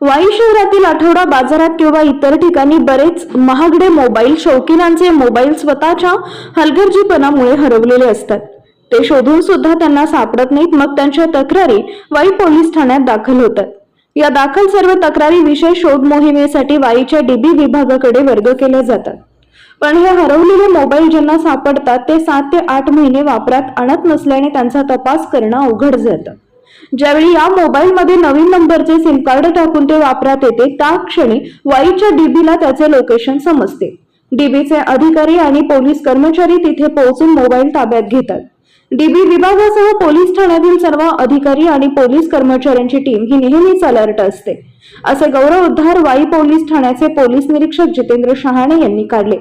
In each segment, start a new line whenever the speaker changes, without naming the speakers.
वाई शहरातील आठवडा बाजारात किंवा इतर ठिकाणी बरेच महागडे मोबाईल शौकीनांचे मोबाईल स्वतःच्या हलगर्जीपणामुळे हरवलेले असतात. ते शोधून सुद्धा त्यांना सापडत नाहीत मग त्यांच्या तक्रारी वाई पोलीस ठाण्यात दाखल होतात. या दाखल सर्व तक्रारी विशेष शोध मोहिमेसाठी वाईच्या डीबी विभागाकडे वर्ग केल्या जातात. पण हे हरवलेले मोबाईल ज्यांना सापडतात ते सात ते आठ महिने वापरात आणत नसल्याने त्यांचा तपास करणं अवघड जातं. ज्यावेळी या मोबाईलमध्ये नवीन नंबरचे सिम कार्ड टाकून ते वापरात येते त्या क्षणी वाईच्या डीबीला त्याचे लोकेशन समजते. डीबीचे अधिकारी आणि पोलीस कर्मचारी तिथे पोहोचून मोबाईल ताब्यात घेतात. डीबी विभागासह पोलीस ठाण्यातील सर्व अधिकारी आणि पोलीस कर्मचाऱ्यांची टीम ही नेहमीच अलर्ट असते. असे गौरव उद्धार वाई पोलीस ठाण्याचे पोलीस निरीक्षक जितेंद्र शहाणे यांनी काढले.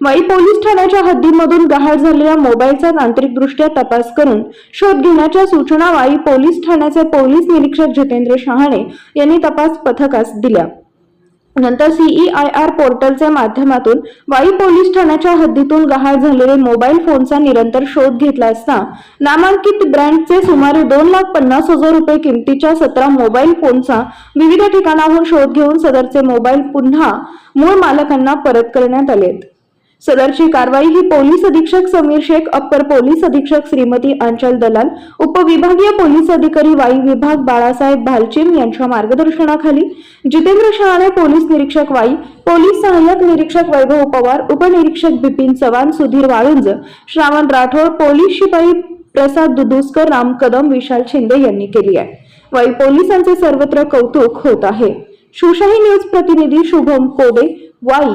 वाई पोलीस ठाण्याच्या हद्दीमधून गहाळ झालेल्या मोबाईलचा तांत्रिकदृष्ट्या तपास करून शोध घेण्याच्या सूचना वाई पोलीस ठाण्याचे पोलीस निरीक्षक जितेंद्र शहाणे यांनी तपास पथकास दिल्या. नंतर E सीईआयआर पोर्टलच्या माध्यमातून वाई पोलीस ठाण्याच्या हद्दीतून गहाळ झालेले मोबाईल फोनचा निरंतर शोध घेतला असता नामांकित ब्रँडचे सुमारे दोन लाख पन्नास हजार रुपये किमतीच्या सतरा मोबाईल फोनचा विविध ठिकाणाहून शोध घेऊन सदरचे मोबाईल पुन्हा मूळ मालकांना परत करण्यात आलेत. सदरची कारवाई ही पोलीस अधीक्षक समीर शेख अप्पर पोलीस अधीक्षक श्रीमती अंचल दलाल उपविभागीय पोलीस अधिकारी वाई विभाग बाळासाहेब भालचिम यांच्या मार्गदर्शनाखाली जितेंद्र शहाणे पोलीस निरीक्षक वाई पोलीस सहाय्यक निरीक्षक वैभव पवार उपनिरीक्षक बिपिन चव्हाण सुधीर वाळुंज श्रावण राठोड पोलीस शिपाई प्रसाद दुधुसकर राम कदम विशाल शिंदे यांनी केली आहे. वाई पोलिसांचे सर्वत्र कौतुक होत आहे. शिवशाही न्यूज प्रतिनिधी शुभम कोबे वाई.